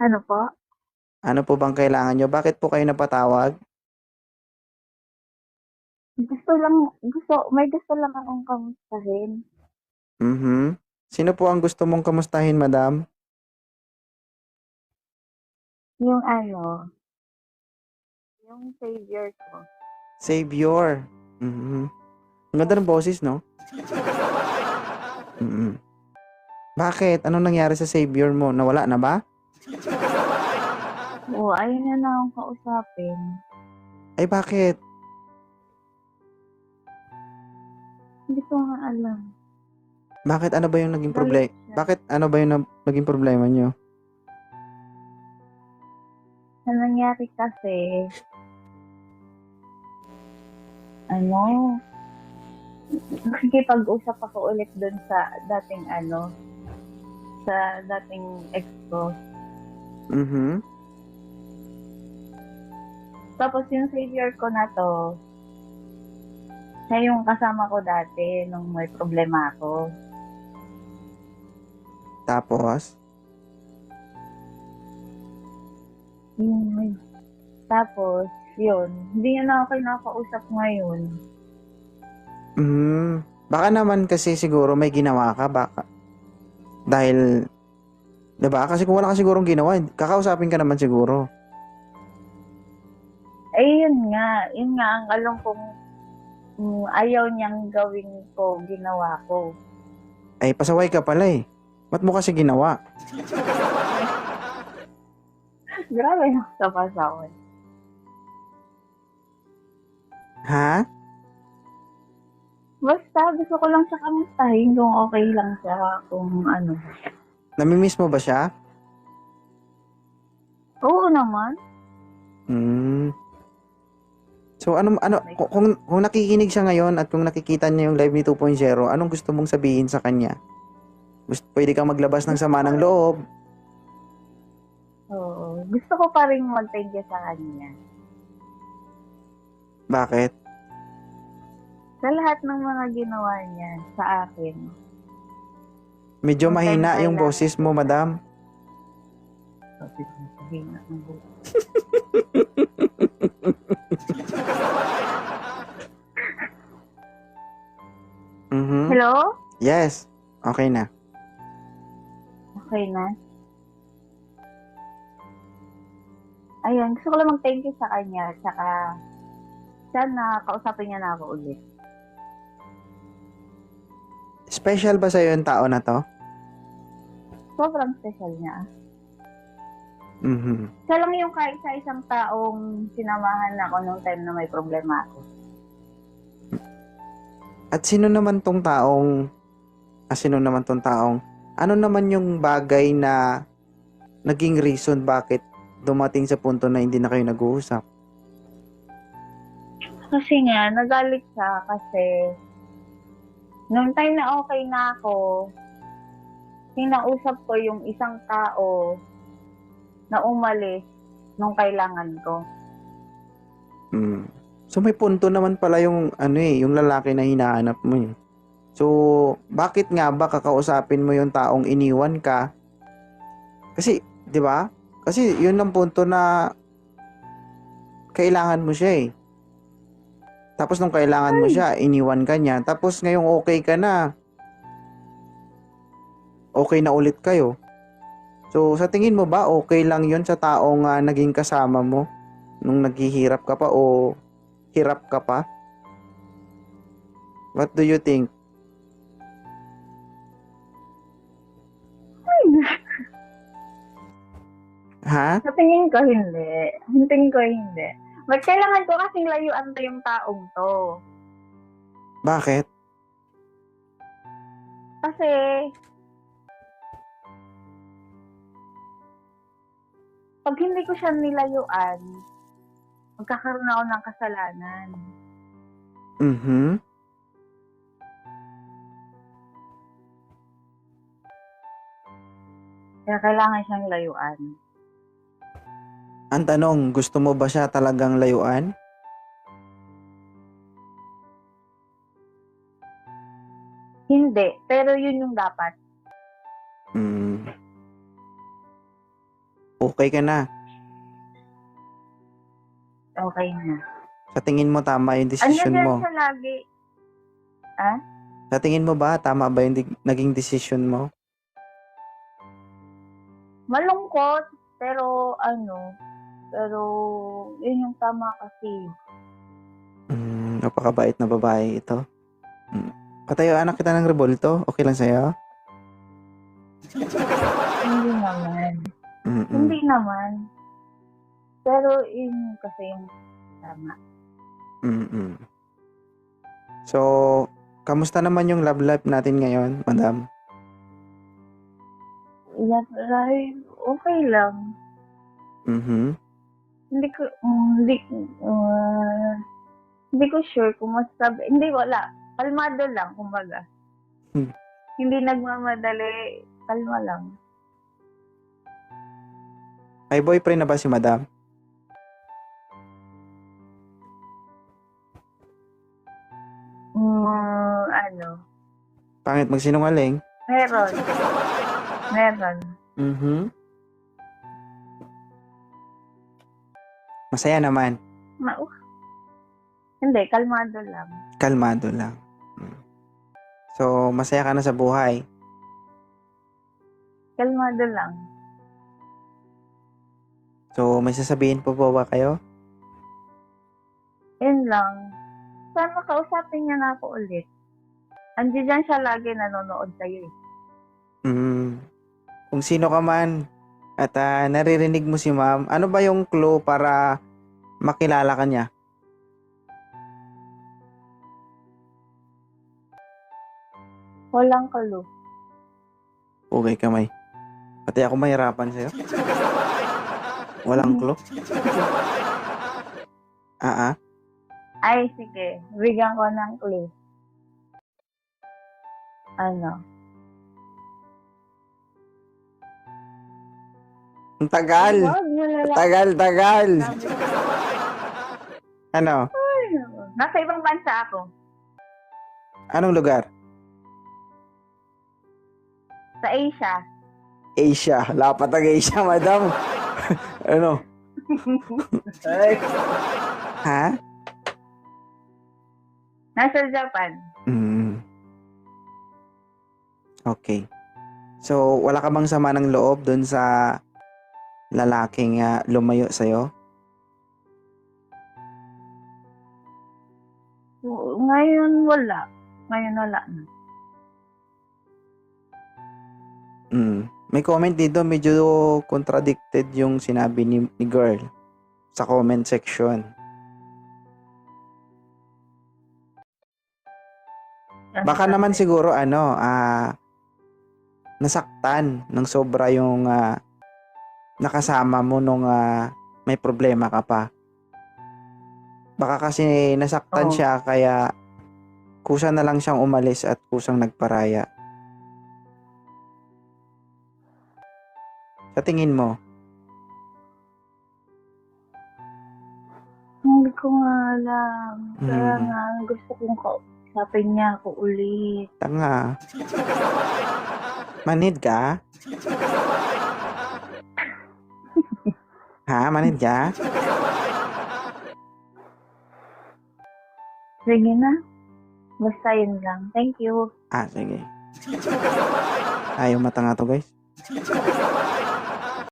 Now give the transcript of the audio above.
Ano po? Ano po bang kailangan nyo? Bakit po kayo napatawag? Gusto lang, gusto, may gusto lang akong kamustahin. Mhm. Sino po ang gusto mong kamustahin, madam? Yung ano, yung savior ko. Savior. Mhm. Ang ganda ng boses, no? Mhm. Bakit? Anong nangyari sa savior mo? Nawala na ba? Oo, ayun na na akong kausapin. Ay, bakit? Hindi ko nga alam. Bakit? Ano ba yung naging Galit problema? siya. Bakit? Ano ba yung na- naging problema nyo? Ang nangyari kasi, ano, nakikipag-usap ako ulit dun sa dating ano, sa dating ex ko. Mhm. Tapos yung savior ko na to, siya yung kasama ko dati nung may problema ako. Tapos? Yun. Tapos, yun. Hindi niya na ako kinakausap ngayon. Mhm. Baka naman kasi siguro may ginawa ka. Baka. Dahil, 'di ba? Kasi kung wala ka sigurong ginawa, kakausapin ka naman siguro. Eh, yun nga. Yun nga ang alam kong mm, ayaw niyang gawin ko, ginawa ko. Ay, pasaway ka pala eh. Ba't mo kasi ginawa? Grabe yung sa pasawan. Ha? Basta, gusto ko lang siya kamustahin kung okay lang siya, kung ano. Namimiss mo ba siya? Oo naman. Hmm. So ano ano kung, kung, nakikinig siya ngayon at kung nakikita niya yung live ni 2.0, anong gusto mong sabihin sa kanya? Gusto, pwede kang maglabas ng sama ng loob. Oo. Gusto ko pa rin mag-thank you sa kanya. Bakit? Sa lahat ng mga ginawa niya sa akin. Medyo mahina yung boses mo, madam. Sabi ko, sabihin na ang buhay. Okay na. Okay na. Ayun, gusto ko lang mag-thank you sa kanya. Tsaka, sana kausapin niya na ako ulit. Special ba sa'yo yung tao na to? Sobrang special niya. Mhm. Siya lang yung kaisa-isang taong sinamahan ako nung time na may problema ako. At sino naman tong taong ah, sino naman tong taong ano naman yung bagay na naging reason bakit dumating sa punto na hindi na kayo nag-uusap? Kasi nga, nagalit siya kasi nung time na okay na ako, kinausap ko yung isang tao na umalis nung kailangan ko. Mm. So may punto naman pala yung ano eh, yung lalaki na hinahanap mo eh. So, bakit nga ba kakausapin mo yung taong iniwan ka? Kasi, 'di ba? Kasi 'yun ang punto na kailangan mo siya eh. Tapos nung kailangan mo siya, iniwan ka niya. Tapos ngayong okay ka na. Okay na ulit kayo. So, sa tingin mo ba okay lang 'yon sa taong ah, naging kasama mo nung naghihirap ka pa o hirap ka pa? What do you think? Ha? Sa tingin ko, hindi. Sa tingin ko, hindi. But kailangan ko kasing layuan to yung taong to. Bakit? Kasi, pag hindi ko siya nilayuan, magkakaroon ako ng kasalanan. Mhm. Kaya kailangan siyang layuan. Ang tanong, gusto mo ba siya talagang layuan? Hindi. Pero yun yung dapat. Mm. Okay ka na. Okay na. Sa tingin mo tama yung Ano decision dyan mo? siya lagi? Sa tingin mo ba tama ba yung di- naging decision mo? Malungkot, pero ano, pero yun yung tama kasi. Mm, napakabait na babae ito. Mm. Patayo anak kita ng rebolto. Okay lang sa'yo? Hindi naman. Mm-mm. Hindi naman. Pero yun kasi yung tama. Mm-mm. So, kamusta naman yung love life natin ngayon, madam? Yeah, right. Okay lang. Mhm. Hindi ko, mm, hindi, uh, hindi ko sure kung masabi. Hindi, wala. Kalmado lang, kumbaga. Hmm. Hindi nagmamadali. Kalma lang. May boyfriend na ba si madam? Mm, ano, Pangit magsinungaling? meron. Meron. Mhm. Masaya naman. Ma- uh, hindi, kalmado lang. Kalmado lang. Mm. So, masaya ka na sa buhay. Kalmado lang. So, may sasabihin po ba, ba kayo? Yun lang. Sana kausapin niya na ako ulit. Andiyan dyan siya lagi nanonood sa'yo eh. Mm. Kung sino ka man at ah, naririnig mo si ma'am, ano ba yung clue para makilala ka niya? Walang kalo. Okay kamay. Pati ako mahirapan sa'yo. Walang clue? Ah, ah. Ay, sige. Bigyan ko ng clue. Ano? Ang tagal. Tagal, tagal. Ano? Nasa ibang bansa ako. Anong lugar? Sa Asia. Asia. Lapat ang Asia, madam. ano? Ha? Nasa Japan. Mm. Okay. So, wala ka bang sama ng loob dun sa lalaking ah, lumayo sa'yo? Ngayon wala. Ngayon wala na. Mm. May comment dito, medyo contradicted yung sinabi ni, ni girl sa comment section. Baka naman siguro ano, ah nasaktan ng sobra yung ah, nakasama mo nung ah, may problema ka pa. Baka kasi nasaktan Oo. siya kaya kusa na lang siyang umalis at kusang nagparaya. Sa tingin mo, Hindi ko nga alam. Kaya Mm. nga, gusto kong kausapin niya ako ulit. tanga. Manid ka? Ha? Manid ka? Sige na. Basta yun lang. Thank you. Ah, sige. Ayaw mata nga to, guys.